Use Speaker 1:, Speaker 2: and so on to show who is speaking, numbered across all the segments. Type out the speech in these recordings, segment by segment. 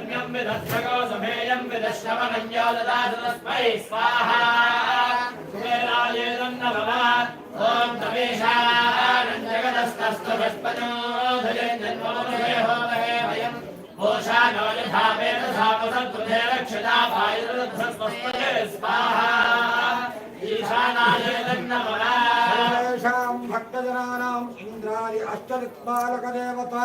Speaker 1: धन्यं विदत्सगो समेयं विदश्रवणञ्जो ददातु तस्मै स्वाहा कुबेरायेदं नमः ॐ तमेशानं जगदस्तस्तु बृहस्पतो धुरेन्द्रन्मोदये होमहे वयम् ओषा नो यथापेन धापसद्बुधे रक्षिता पायुर्वृद्धस्वस्मये
Speaker 2: स्वाहा ईशानायेदं नमः भक्तजनानाम् इन्द्रादि अष्टदिक्पालकदेवता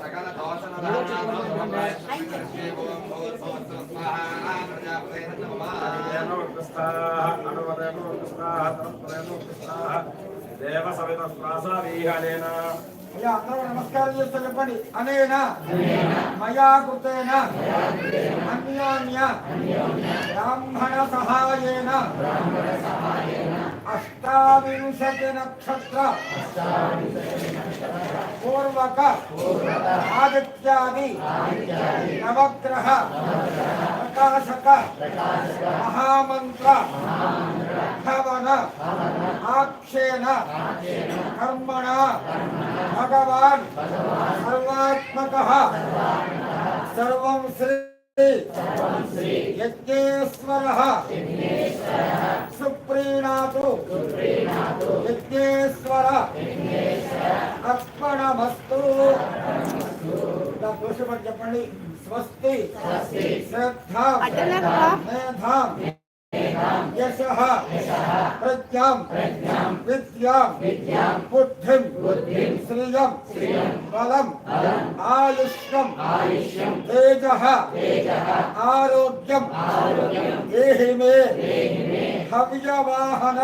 Speaker 3: సకల
Speaker 4: దోషణ
Speaker 2: అయ్యా అందరూ నమస్కారం చేస్తా చెప్పండి అనేనా? మయా కృతేన. అన్యోన్య బ్రాహ్మణ సహాయేన. అష్టావింశతి నక్షత్ర పూర్వక ఆదిత్యాది నవగ్రహ ప్రకాశక మహామంత్ర భవన ఆక్షేణ కర్మణ భగవాన్ సర్వాత్మక సర్వం శ్రీ యజ్ఞేశ్వర సుప్రీణాతు యజ్ఞేశ్వర. అర్పణమస్తు. చెప్పండి. స్వస్తి. శ్రద్ధాం. మేధాం. యశః ప్రజ్ఞాం విద్యాం బుద్ధిం శ్రియం బలం ఆయుష్యం తేజః ఆరోగ్యం దేహి మే హవ్యవాహన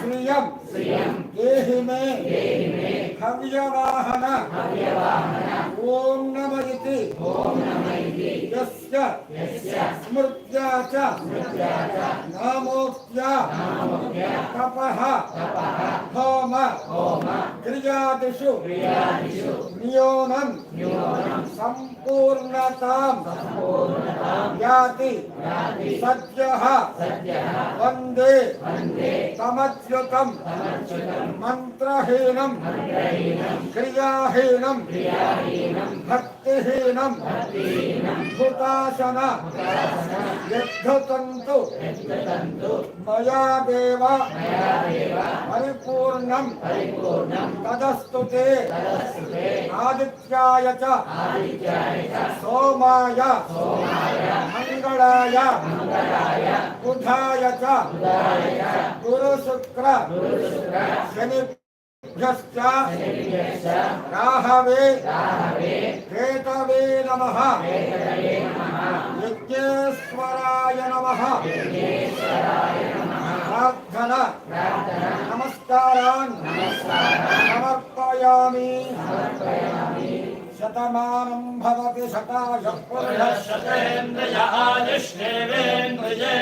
Speaker 2: శ్రియం దేహి మే హవ్యవాహన ఓం నమ ఇతి యస్య. స్మృత్యా చ. నామోక్త్యా. తపః. హోమ. క్రియాదిషు. నియోనం సంపూర్ణతాం. యాతి. సద్యః. వందే. తమచ్యుతం మంత్రహీనం. क्रियाहीनं भक्तिहीनं भूतासन युद्धतन्तु मया देव परिपूर्णं तदस्तु ते आदित्याय च सोमाय मङ्गलाय बुधाय च गुरुशुक्र शनि రాహవే కేతవే నమః యజ్ఞేశ్వరాయ నమః ప్రార్థన నమస్కారాన్ సమర్పయామి శతమానం భవతి శతాయ పురుష
Speaker 1: శతేంద్రియ ఆయుష్ేంద్రియే